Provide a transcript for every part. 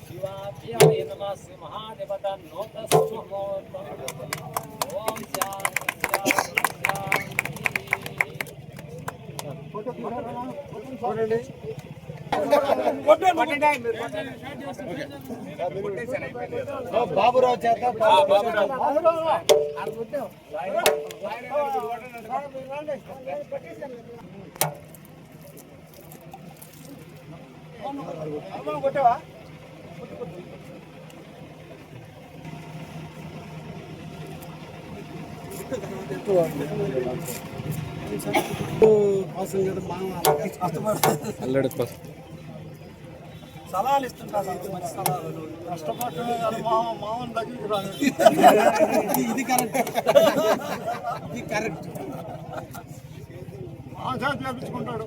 శివాభ్యాయ నమః శ్రీ మహాదేవత బాబురావు కొట్టవా సలహాలు ఇస్తుంటారు మంచి సలహాలు. కష్టపడ్డ మామ మామని దగ్గరికి రాదు. ఇది కరెక్ట్. ఇది కరెక్ట్. ఆచార్య చేపించుకుంటాడు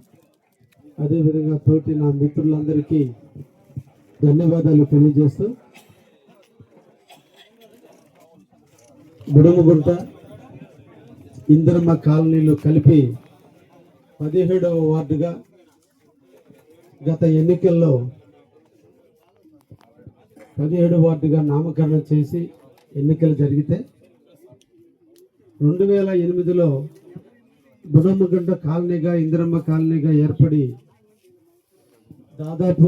అదేవిధంగా తోటి నా మిత్రులందరికీ ధన్యవాదాలు తెలియజేస్తూ బుడమగుంట ఇందిరమ్మ కాలనీలు కలిపి పదిహేడవ వార్డుగా గత ఎన్నికల్లో పదిహేడు వార్డుగా నామకరణం చేసి ఎన్నికలు జరిగితే రెండు వేల ఎనిమిదిలో బుడమ్మగుంట కాలనీగా ఇందిరమ్మ కాలనీగా ఏర్పడి దాదాపు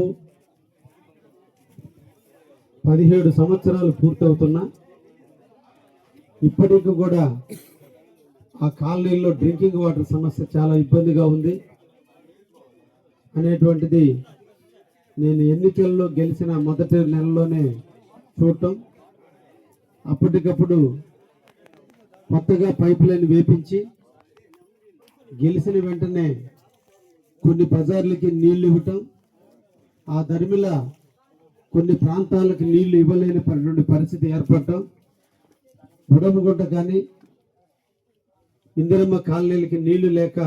పదిహేడు సంవత్సరాలు పూర్తవుతున్నా. ఇప్పటికి కూడా ఆ కాలనీలో డ్రింకింగ్ వాటర్ సమస్య చాలా ఇబ్బందిగా ఉంది. అనేటువంటిది నేను ఎన్నికల్లో గెలిచిన మొదటి నెలలోనే చూడటం. అప్పటికప్పుడు కొత్తగా పైప్ లైన్ వేపించి గెలిచిన వెంటనే కొన్ని బజార్లకి నీళ్ళు ఇవ్వటం. ఆ దరిమిల కొన్ని ప్రాంతాలకు నీళ్ళు ఇవ్వలేని పరిస్థితి ఏర్పడటం ఉడమగుడ్డ కానీ ఇందిరమ్మ కాలనీలకి నీళ్ళు లేక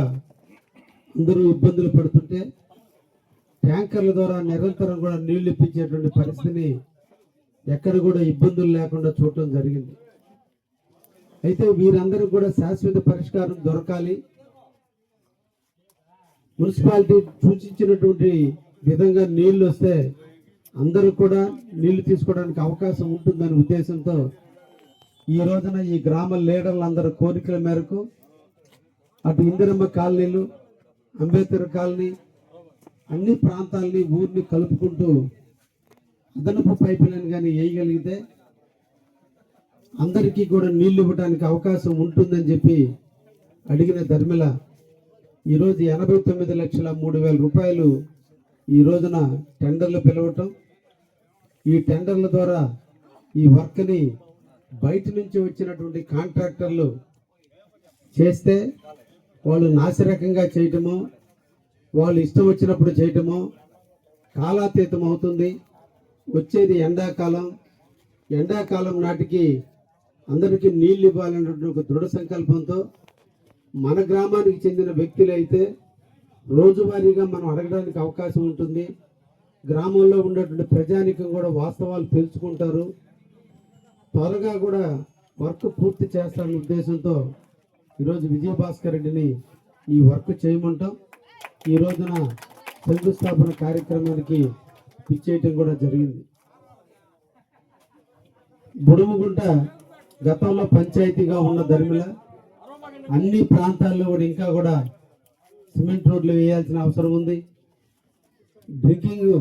అందరూ ఇబ్బందులు పడుతుంటే ట్యాంకర్ల ద్వారా నిరంతరం కూడా నీళ్ళు ఇప్పించేటువంటి పరిస్థితిని ఎక్కడ కూడా ఇబ్బందులు లేకుండా చూడటం జరిగింది. అయితే వీరందరూ కూడా శాశ్వత పరిష్కారం దొరకాలి. మున్సిపాలిటీ సూచించినటువంటి విధంగా నీళ్ళు వస్తే అందరూ కూడా నీళ్ళు తీసుకోవడానికి అవకాశం ఉంటుందనే ఉద్దేశంతో ఈ రోజున ఈ గ్రామ లీడర్లందరి కోరికల మేరకు అటు ఇందిరమ్మ కాలనీలు అంబేద్కర్ కాలనీ అన్ని ప్రాంతాలని ఊరిని కలుపుకుంటూ అదనపు పైపులను కానీ వేయగలిగితే అందరికీ కూడా నీళ్ళు ఇవ్వడానికి అవకాశం ఉంటుందని చెప్పి అడిగిన ధర్మిల ఈరోజు ఎనభై తొమ్మిది లక్షల మూడు వేల రూపాయలు ఈ రోజున టెండర్లు పిలవటం ఈ టెండర్ల ద్వారా ఈ వర్క్ని బయట నుంచి వచ్చినటువంటి కాంట్రాక్టర్లు చేస్తే వాళ్ళు నాసిరకంగా చేయటము వాళ్ళు ఇష్టం వచ్చినప్పుడు చేయటము కాలాతీతం అవుతుంది. వచ్చేది ఎండాకాలం. ఎండాకాలం నాటికి అందరికీ నీళ్ళు ఇవ్వాలన్నటువంటి ఒక దృఢ సంకల్పంతో మన గ్రామానికి చెందిన వ్యక్తులు అయితే రోజువారీగా మనం అడగడానికి అవకాశం ఉంటుంది. గ్రామంలో ఉన్నటువంటి ప్రజానికం కూడా వాస్తవాలు తెలుసుకుంటారు. త్వరగా కూడా వర్క్ పూర్తి చేస్తారనే ఉద్దేశంతో ఈరోజు విజయభాస్కర్ రెడ్డిని ఈ వర్క్ చేయమంటాం. ఈ రోజున శంకుస్థాపన కార్యక్రమానికి ఇచ్చేయటం కూడా జరిగింది. బుడుముగుంట గతంలో పంచాయతీగా ఉన్న ధర్మిల అన్ని ప్రాంతాల్లో కూడా ఇంకా కూడా సిమెంట్ రోడ్లు వేయాల్సిన అవసరం ఉంది. డ్రింకింగ్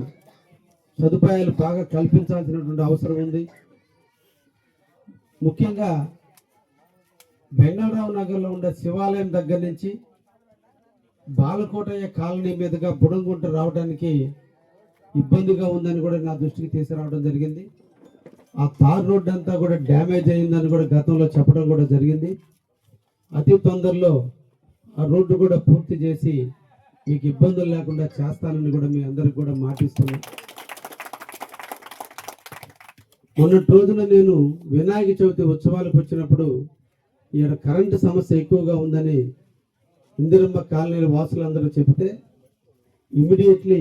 సదుపాయాలు బాగా కల్పించాల్సినటువంటి అవసరం ఉంది. ముఖ్యంగా బెంగళరావు నగర్లో ఉండే శివాలయం దగ్గర నుంచి బాలకోటయ్య కాలనీ మీదుగా బుడంగుంట రావడానికి ఇబ్బందిగా ఉందని కూడా నా దృష్టికి తీసుకురావడం జరిగింది. ఆ తార్ రోడ్డు అంతా కూడా డ్యామేజ్ అయిందని కూడా గతంలో చెప్పడం కూడా జరిగింది. అతి తొందరలో ఆ రోడ్డు కూడా పూర్తి చేసి మీకు ఇబ్బందులు లేకుండా చేస్తానని కూడా మీ అందరికి కూడా మాటిస్తున్నాను మొన్నటి రోజున నేను వినాయక చవితి ఉత్సవాలకు వచ్చినప్పుడు ఇక్కడ కరెంటు సమస్య ఎక్కువగా ఉందని ఇందిరమ్మ కాలనీల వాసులందరూ చెబితే ఇమ్మీడియట్లీ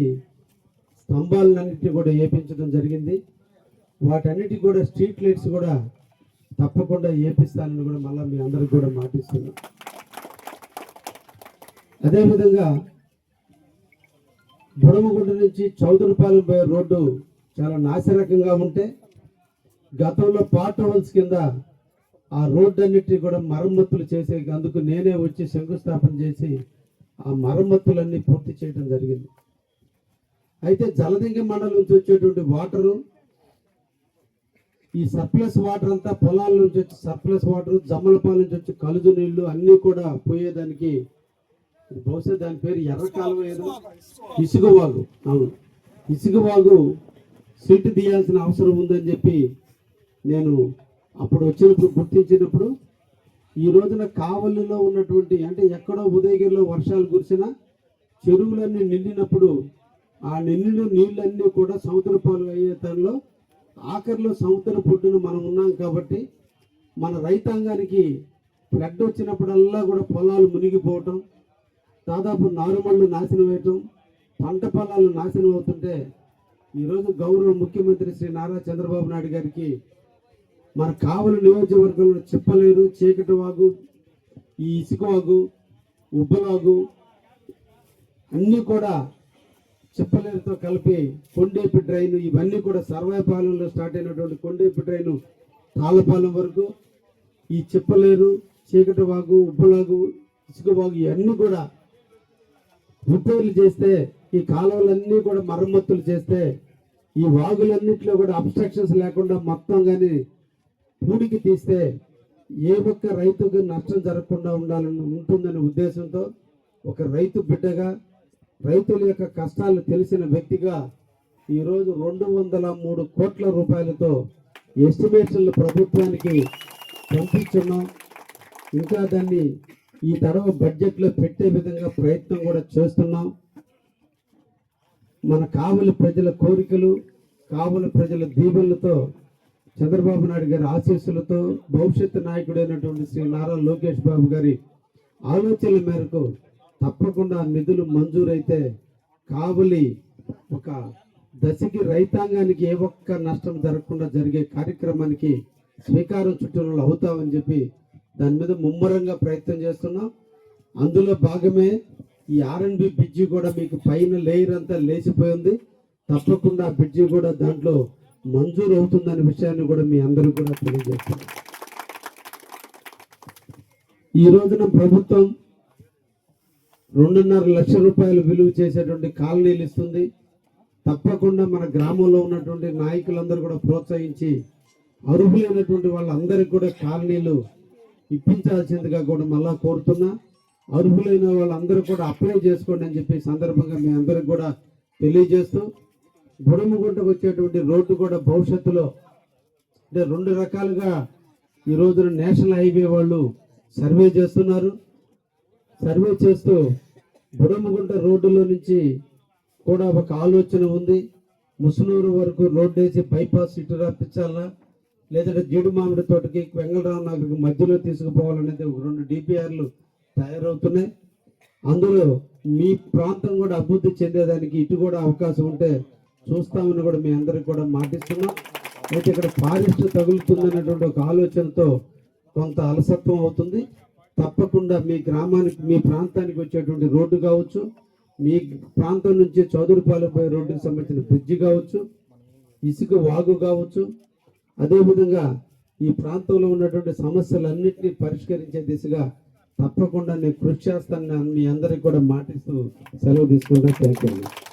స్తంభాలన్నింటినీ కూడా ఏపించడం జరిగింది. వాటన్నిటికి కూడా స్ట్రీట్ లైట్స్ కూడా తప్పకుండా వేపిస్తానని కూడా మళ్ళీ మీ అందరికి కూడా మాటిస్తున్నాను అదేవిధంగా బుడమగుంట నుంచి చౌదరిపాలెం పోయే రోడ్డు చాలా నాసిరకంగా ఉంటే గతంలో పార్ట్ హోల్స్ కింద ఆ రోడ్డు అన్నిటిని కూడా మరమ్మతులు చేసే అందుకు నేనే వచ్చి శంకుస్థాపన చేసి ఆ మరమ్మతులన్నీ పూర్తి చేయడం జరిగింది. అయితే జలదింగ మండలం నుంచి వచ్చేటువంటి వాటరు ఈ సర్ప్లస్ వాటర్ అంతా పొలాల నుంచి వచ్చి సర్ప్లస్ వాటర్ జమ్మలపాల నుంచి వచ్చి కలుజు నీళ్ళు అన్నీ కూడా పోయేదానికి బహుశా దాని పేరు ఎర్ర కాలువ ఏదో. ఇసుక వాగు. అవును. ఇసుక వాగు సీటు తీయాల్సిన అవసరం ఉందని చెప్పి నేను అప్పుడు వచ్చినప్పుడు గుర్తించినప్పుడు ఈ రోజున కావలిలో ఉన్నటువంటి అంటే ఎక్కడో ఉదయగిరిలో వర్షాలు కురిసినా చెరువులన్నీ నిండినప్పుడు ఆ నిండిన నీళ్ళన్నీ కూడా సముద్ర పాలు అయ్యే తనలో ఆఖరిలో సముద్ర పొడ్డున మనం ఉన్నాం కాబట్టి మన రైతాంగానికి ఫ్లడ్ వచ్చినప్పుడల్లా కూడా పొలాలు మునిగిపోవటం దాదాపు నారుమళ్ళు నాశనం వేయటం పంట పొలాలు నాశనం అవుతుంటే ఈరోజు గౌరవ ముఖ్యమంత్రి శ్రీ నారా చంద్రబాబు నాయుడు గారికి మన కావలి నియోజకవర్గంలో చెప్పలేరు చీకటి వాగు ఈ ఇసుకవాగు ఉబ్బలాగు అన్నీ కూడా చెప్పలేరుతో కలిపి కొండేపి డ్రైన్ ఇవన్నీ కూడా సర్వాయపాలెంలో స్టార్ట్ అయినటువంటి కొండేపి డ్రైన్ తాళపాలెం వరకు ఈ చెప్పలేరు చీకటి వాగు ఉబ్బలాగు ఇసుకవాగు ఇవన్నీ కూడా రిపేర్లు చేస్తే ఈ కాలువలన్నీ కూడా మరమ్మతులు చేస్తే ఈ వాగులన్నింటిలో కూడా అబ్స్ట్రక్షన్స్ లేకుండా మొత్తం కానీ పూడికి తీస్తే ఏ ఒక్క రైతుకు నష్టం జరగకుండా ఉండాలని ఉంటుందనే ఉద్దేశంతో ఒక రైతు బిడ్డగా రైతుల యొక్క కష్టాలు తెలిసిన వ్యక్తిగా ఈరోజు రెండు వందల మూడు కోట్ల రూపాయలతో ఎస్టిమేషన్లు ప్రభుత్వానికి పంపించున్నాం. ఇంకా దాన్ని ఈ తరవ బడ్జెట్లో పెట్టే విధంగా ప్రయత్నం కూడా చేస్తున్నాం. మన కావలి ప్రజల కోరికలు కావలి ప్రజల దీవెనలతో చంద్రబాబు నాయుడు గారి ఆశీస్సులతో భవిష్యత్తు నాయకుడైనటువంటి శ్రీ నారా లోకేష్ బాబు గారి ఆలోచనల మేరకు తప్పకుండా నిధులు మంజూరైతే కావలి ఒక దశకి రైతాంగానికి ఏ ఒక్క నష్టం జరగకుండా జరిగే కార్యక్రమానికి శ్రీకారం చుట్టూ అవుతామని చెప్పి దాని మీద ముమ్మరంగా ప్రయత్నం చేస్తున్నాం. అందులో భాగమే ఈ ఆర్ఎన్బి బ్రిడ్జి కూడా మీకు పైన లేయర్ అంతా లేచిపోయింది తప్పకుండా బ్రిడ్జి కూడా దాంట్లో మంజూరు అవుతుందనే విషయాన్ని కూడా మీ అందరూ కూడా తెలియజేస్తున్నాం ఈ రోజున ప్రభుత్వం రెండున్నర లక్షల రూపాయలు విలువ చేసేటువంటి కాలనీలు ఇస్తుంది. తప్పకుండా మన గ్రామంలో ఉన్నటువంటి నాయకులందరూ కూడా ప్రోత్సహించి అర్హులైనటువంటి వాళ్ళందరికీ కూడా కాలనీలు ఇప్పించాల్సిందిగా కూడా మళ్ళా కోరుతున్నా అర్హులైన వాళ్ళందరూ కూడా అప్లై చేసుకోండి అని చెప్పి సందర్భంగా మీ అందరికి కూడా తెలియజేస్తూ బుడమగుంటకు వచ్చేటువంటి రోడ్డు కూడా భవిష్యత్తులో అంటే రెండు రకాలుగా ఈ రోజున నేషనల్ హైవే వాళ్ళు సర్వే చేస్తున్నారు. సర్వే చేస్తూ బుడమగుంట రోడ్డులో నుంచి కూడా ఒక ఆలోచన ఉంది. ముసునూరు వరకు రోడ్డు వేసి బైపాస్ ఇటు రాపించాలా లేదంటే జీడి మామిడి తోటకి వెంగళరావు నగర్కి మధ్యలో తీసుకుపోవాలనేది రెండు డిపిఆర్లు తయారవుతున్నాయి. అందులో మీ ప్రాంతం కూడా అభివృద్ధి చెందేదానికి ఇటు కూడా అవకాశం ఉంటే చూస్తామని కూడా మీ అందరికి కూడా మాటిస్తున్నాం. అయితే ఇక్కడ ఫారెస్ట్ తగులుతుందనేటువంటి ఒక ఆలోచనతో కొంత అలసత్వం అవుతుంది. తప్పకుండా మీ గ్రామానికి మీ ప్రాంతానికి వచ్చేటువంటి రోడ్డు కావచ్చు మీ ప్రాంతం నుంచి చౌదరిపాలెం పోయే రోడ్డుకి సంబంధించిన బ్రిడ్జి కావచ్చు ఇసుక వాగు కావచ్చు అదేవిధంగా ఈ ప్రాంతంలో ఉన్నటువంటి సమస్యలన్నింటినీ పరిష్కరించే దిశగా తప్పకుండా నేను కృషి చేస్తానని మీ అందరికి కూడా మాటిస్తూ సెలవు తీసుకుంటా థ్యాంక్ యూ